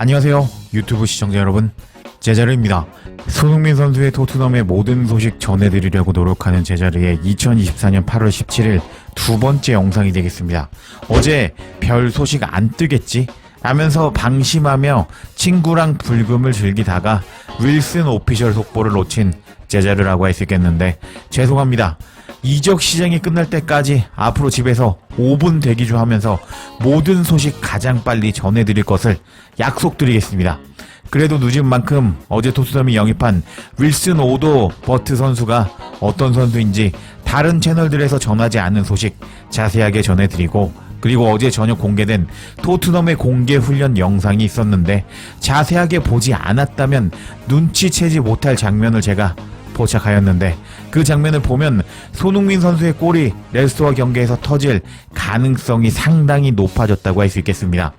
안녕하세요. 유튜브 시청자 여러분. 제자르입니다. 손흥민 선수의 토트넘의 모든 소식 전해드리려고 노력하는 제자르의 2024년 8월 17일 두 번째 영상이 되겠습니다. 어제 별 소식 안 뜨겠지? 라면서 방심하며 친구랑 불금을 즐기다가 윌슨 오피셜 속보를 놓친 제자르라고 할 수 있겠는데 죄송합니다. 이적 시장이 끝날 때까지 앞으로 집에서 5분 대기주 하면서 모든 소식 가장 빨리 전해드릴 것을 약속드리겠습니다. 그래도 늦은 만큼 어제 토트넘이 영입한 윌슨 오도 버트 선수가 어떤 선수인지 다른 채널들에서 전하지 않은 소식 자세하게 전해드리고 그리고 어제 저녁 공개된 토트넘의 공개 훈련 영상이 있었는데 자세하게 보지 않았다면 눈치채지 못할 장면을 제가 포착하였는데 그 장면을 보면 손흥민 선수의 골이 레스토와 경기에서 터질 가능성이 상당히 높아졌다고 할 수 있겠습니다.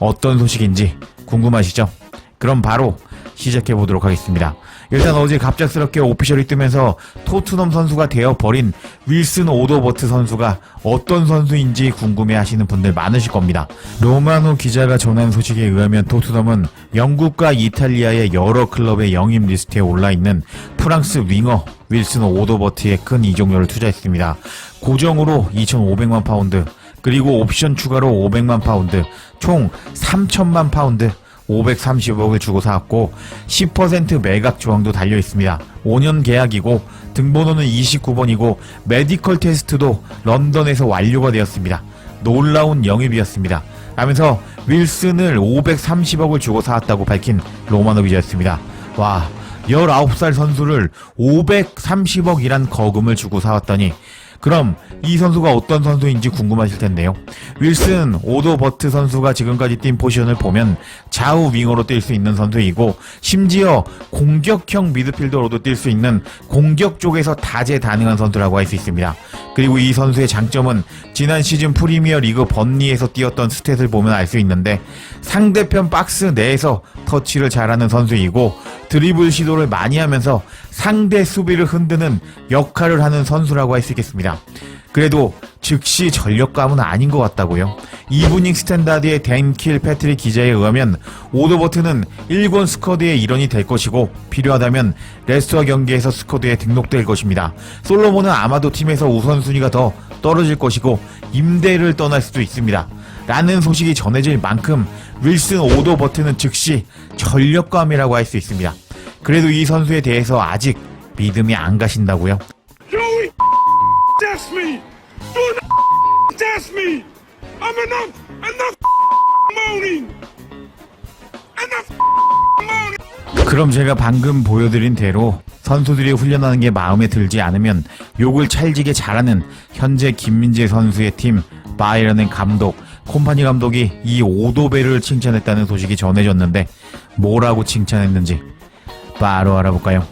어떤 소식인지 궁금하시죠? 그럼 바로 시작해 보도록 하겠습니다. 일단 어제 갑작스럽게 오피셜이 뜨면서 토트넘 선수가 되어버린 윌슨 오도버트 선수가 어떤 선수인지 궁금해 하시는 분들 많으실 겁니다. 로마노 기자가 전한 소식에 의하면 토트넘은 영국과 이탈리아의 여러 클럽의 영입 리스트에 올라있는 프랑스 윙어 윌슨 오도버트의 큰 이적료를 투자했습니다. 고정으로 2,500만 파운드, 그리고 옵션 추가로 500만 파운드, 총 3천만 파운드, 530억을 주고 사왔고 10% 매각 조항도 달려 있습니다. 5년 계약이고 등번호는 29번이고 메디컬 테스트도 런던에서 완료가 되었습니다. 놀라운 영입이었습니다. 하면서 윌슨을 530억을 주고 사왔다고 밝힌 로마노 기자였습니다. 와, 19살 선수를 530억이란 거금을 주고 사왔더니 그럼 이 선수가 어떤 선수인지 궁금하실 텐데요. 윌슨 오도 버트 선수가 지금까지 뛴 포지션을 보면 좌우 윙어로 뛸 수 있는 선수이고 심지어 공격형 미드필더로도 뛸 수 있는 공격 쪽에서 다재다능한 선수라고 할 수 있습니다. 그리고 이 선수의 장점은 지난 시즌 프리미어 리그 번니에서 뛰었던 스탯을 보면 알 수 있는데 상대편 박스 내에서 터치를 잘하는 선수이고 드리블 시도를 많이 하면서 상대 수비를 흔드는 역할을 하는 선수라고 할 수 있겠습니다. 그래도 즉시 전력감은 아닌 것 같다고요. 이브닝 스탠다드의 댄킬 패트릭 기자에 의하면 오더버트는 일본 스쿼드의 일원이 될 것이고 필요하다면 레스토어 경기에서 스쿼드에 등록될 것입니다. 솔로몬은 아마도 팀에서 우선순위가 더 떨어질 것이고 임대를 떠날 수도 있습니다. 라는 소식이 전해질 만큼 윌슨 오더버트는 즉시 전력감이라고 할 수 있습니다. 그래도 이 선수에 대해서 아직 믿음이 안 가신다고요? 그럼 제가 방금 보여드린 대로 선수들이 훈련하는 게 마음에 들지 않으면 욕을 찰지게 잘하는 현재 김민재 선수의 팀 바이런의 감독 콤파니 감독이 이 오도베를 칭찬했다는 소식이 전해졌는데 뭐라고 칭찬했는지 바로 알아볼까요?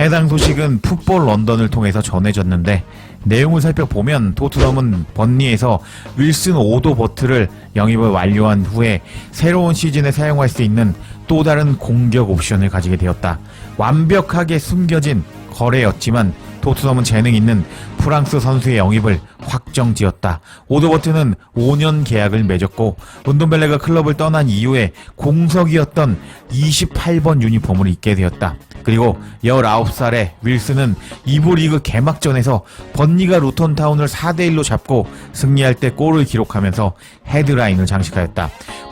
해당 소식은 풋볼 런던을 통해서 전해졌는데 내용을 살펴보면 토트넘은 번니에서 윌슨 오도 버트를 영입을 완료한 후에 새로운 시즌에 사용할 수 있는 또 다른 공격 옵션을 가지게 되었다. 완벽하게 숨겨진 거래였지만 토트넘은 재능 있는 프랑스 선수의 영입을 확정지었다. 오도버트는 5년 계약을 맺었고 운동벨레가 클럽을 떠난 이후에 공석이었던 28번 유니폼을 입게 되었다. 그리고 19살의 윌슨은 이부 리그 개막전에서 번니가 루턴타운을 4대1로 잡고 승리할 때 골을 기록하면서 헤드라인을 장식하였다.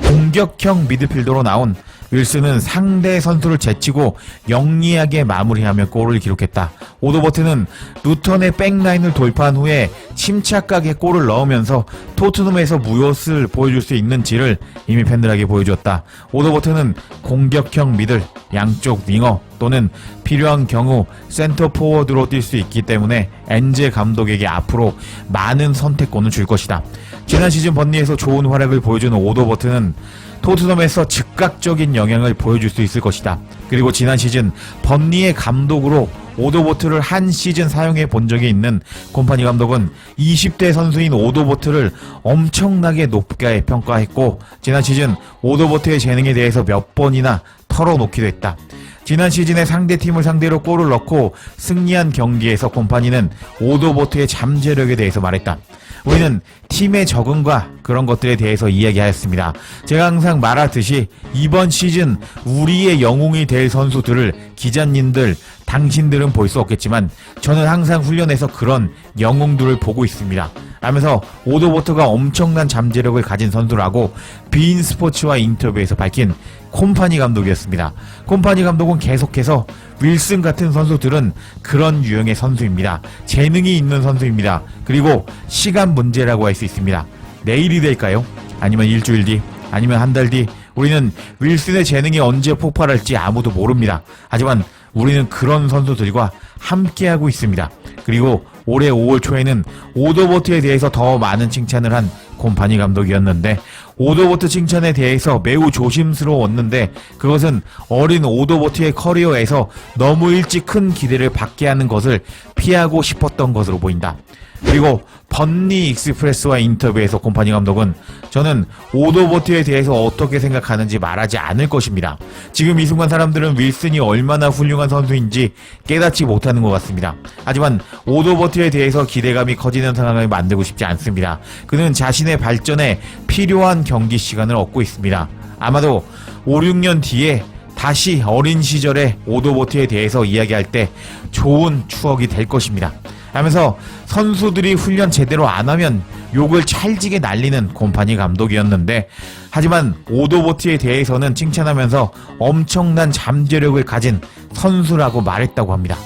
공격형 미드필더로 나온 윌슨은 상대 선수를 제치고 영리하게 마무리하며 골을 기록했다. 오도버트는 루턴의 백라인을 돌파한 후에 침착하게 골을 넣으면서 토트넘에서 무엇을 보여줄 수 있는지를 이미 팬들에게 보여주었다. 오도버트는 공격형 미들, 양쪽 윙어 또는 필요한 경우 센터 포워드로 뛸 수 있기 때문에 엔제 감독에게 앞으로 많은 선택권을 줄 것이다. 지난 시즌 번니에서 좋은 활약을 보여주는 오도버트는 토트넘에서 즉각적인 영향을 보여줄 수 있을 것이다. 그리고 지난 시즌 번니의 감독으로 오도보트를 한 시즌 사용해 본 적이 있는 콤파니 감독은 20대 선수인 오도보트를 엄청나게 높게 평가했고 지난 시즌 오도보트의 재능에 대해서 몇 번이나 털어놓기도 했다. 지난 시즌에 상대 팀을 상대로 골을 넣고 승리한 경기에서 콤파니는 오도보트의 잠재력에 대해서 말했다. 우리는 팀의 적응과 그런 것들에 대해서 이야기하였습니다. 제가 항상 말하듯이 이번 시즌 우리의 영웅이 될 선수들을 기자님들, 당신들은 볼 수 없겠지만 저는 항상 훈련에서 그런 영웅들을 보고 있습니다. 하면서 오도보트가 엄청난 잠재력을 가진 선수라고 비인 스포츠와 인터뷰에서 밝힌 콤파니 감독이었습니다. 콤파니 감독은 계속해서 윌슨 같은 선수들은 그런 유형의 선수입니다. 재능이 있는 선수입니다. 그리고 시간 문제라고 할 수 있습니다. 내일이 될까요? 아니면 일주일 뒤? 아니면 한 달 뒤? 우리는 윌슨의 재능이 언제 폭발할지 아무도 모릅니다. 하지만 우리는 그런 선수들과 함께하고 있습니다. 그리고 올해 5월 초에는 오더보트에 대해서 더 많은 칭찬을 한 콤파니 감독이었는데 오더보트 칭찬에 대해서 매우 조심스러웠는데 그것은 어린 오더보트의 커리어에서 너무 일찍 큰 기대를 받게 하는 것을 피하고 싶었던 것으로 보인다. 그리고 번니 익스프레스와 인터뷰에서 콤파니 감독은 저는 오도보트에 대해서 어떻게 생각하는지 말하지 않을 것입니다. 지금 이 순간 사람들은 윌슨이 얼마나 훌륭한 선수인지 깨닫지 못하는 것 같습니다. 하지만 오도보트에 대해서 기대감이 커지는 상황을 만들고 싶지 않습니다. 그는 자신의 발전에 필요한 경기 시간을 얻고 있습니다. 아마도 5, 6년 뒤에 다시 어린 시절의 오도보트에 대해서 이야기할 때 좋은 추억이 될 것입니다. 하면서 선수들이 훈련 제대로 안 하면 욕을 찰지게 날리는 콤파니 감독이었는데 하지만 오도보트에 대해서는 칭찬하면서 엄청난 잠재력을 가진 선수라고 말했다고 합니다.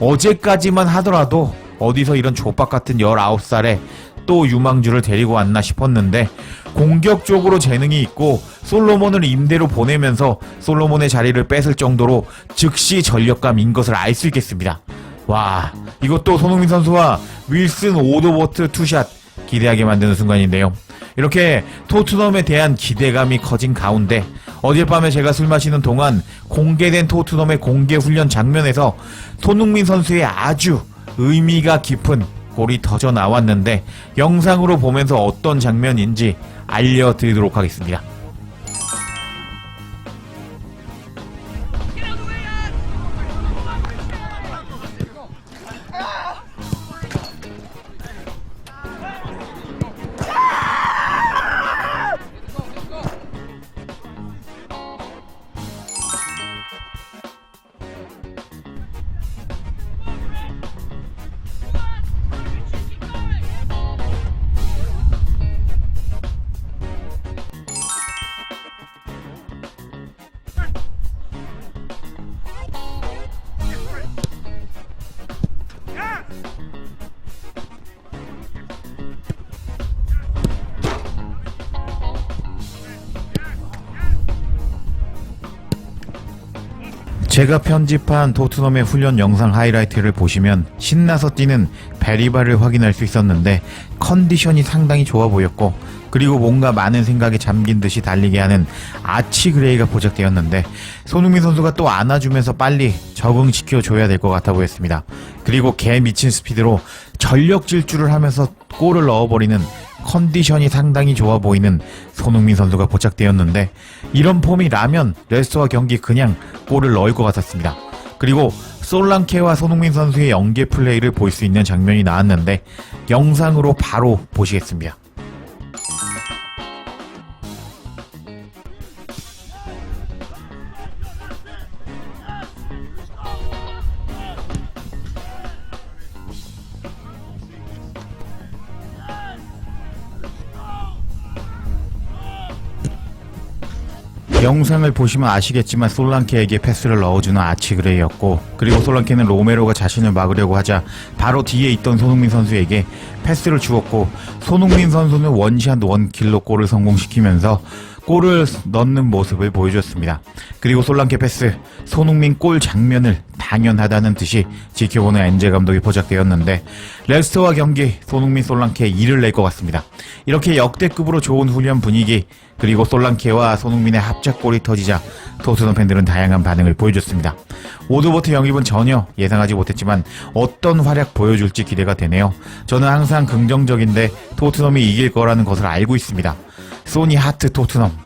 어제까지만 하더라도 어디서 이런 족박 같은 19살에 또 유망주를 데리고 왔나 싶었는데 공격적으로 재능이 있고 솔로몬을 임대로 보내면서 솔로몬의 자리를 뺏을 정도로 즉시 전력감인 것을 알 수 있겠습니다. 와, 이것도 손흥민 선수와 윌슨 오도버트 투샷 기대하게 만드는 순간인데요. 이렇게 토트넘에 대한 기대감이 커진 가운데 어젯밤에 제가 술 마시는 동안 공개된 토트넘의 공개 훈련 장면에서 손흥민 선수의 아주 의미가 깊은 골이 터져 나왔는데 영상으로 보면서 어떤 장면인지 알려드리도록 하겠습니다. 제가 편집한 토트넘의 훈련 영상 하이라이트를 보시면 신나서 뛰는 베리바를 확인할 수 있었는데 컨디션이 상당히 좋아 보였고 그리고 뭔가 많은 생각에 잠긴 듯이 달리게 하는 아치 그레이가 포착되었는데 손흥민 선수가 또 안아주면서 빨리 적응시켜 줘야 될 것 같아 보였습니다. 그리고 개 미친 스피드로 전력 질주를 하면서 골을 넣어버리는 컨디션이 상당히 좋아 보이는 손흥민 선수가 포착되었는데 이런 폼이라면 레스터와 경기 그냥 골을 넣을 것 같았습니다. 그리고 솔랑케와 손흥민 선수의 연계 플레이를 볼 수 있는 장면이 나왔는데 영상으로 바로 보시겠습니다. 영상을 보시면 아시겠지만 솔랑케에게 패스를 넣어주는 아치그레이였고 그리고 솔랑케는 로메로가 자신을 막으려고 하자 바로 뒤에 있던 손흥민 선수에게 패스를 주었고 손흥민 선수는 원샷 원킬로 골을 성공시키면서 골을 넣는 모습을 보여줬습니다. 그리고 솔랑케 패스, 손흥민 골 장면을 당연하다는 듯이 지켜보는 엔제 감독이 포착되었는데 레스터와 경기 손흥민 솔랑케 이를 낼것 같습니다. 이렇게 역대급으로 좋은 훈련 분위기 그리고 솔랑케와 손흥민의 합작골이 터지자 토트넘 팬들은 다양한 반응을 보여줬습니다. 오드보트 영입은 전혀 예상하지 못했지만 어떤 활약 보여줄지 기대가 되네요. 저는 항상 긍정적인데 토트넘이 이길 거라는 것을 알고 있습니다. 소니 하트 토트넘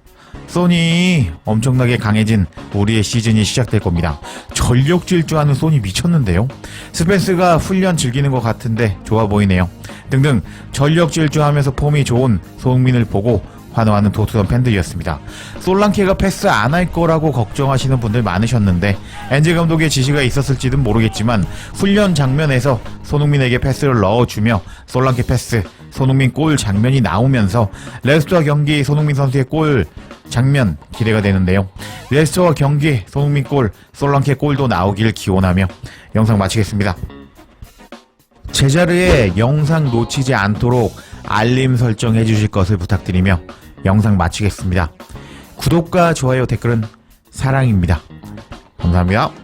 소니 엄청나게 강해진 우리의 시즌이 시작될 겁니다. 전력 질주하는 소니 미쳤는데요. 스펜스가 훈련 즐기는 것 같은데 좋아 보이네요. 등등 전력 질주하면서 폼이 좋은 손흥민을 보고 환호하는 토트넘 팬들이었습니다. 솔랑케가 패스 안 할 거라고 걱정하시는 분들 많으셨는데 엔제 감독의 지시가 있었을지는 모르겠지만 훈련 장면에서 손흥민에게 패스를 넣어주며 솔랑케 패스, 손흥민 골 장면이 나오면서 레스터와 경기 손흥민 선수의 골 장면 기대가 되는데요. 레스터와 경기 손흥민 골, 솔랑케 골도 나오길 기원하며 영상 마치겠습니다. 제자르의 영상 놓치지 않도록 알림 설정해 주실 것을 부탁드리며 영상 마치겠습니다. 구독과 좋아요 댓글은 사랑입니다. 감사합니다.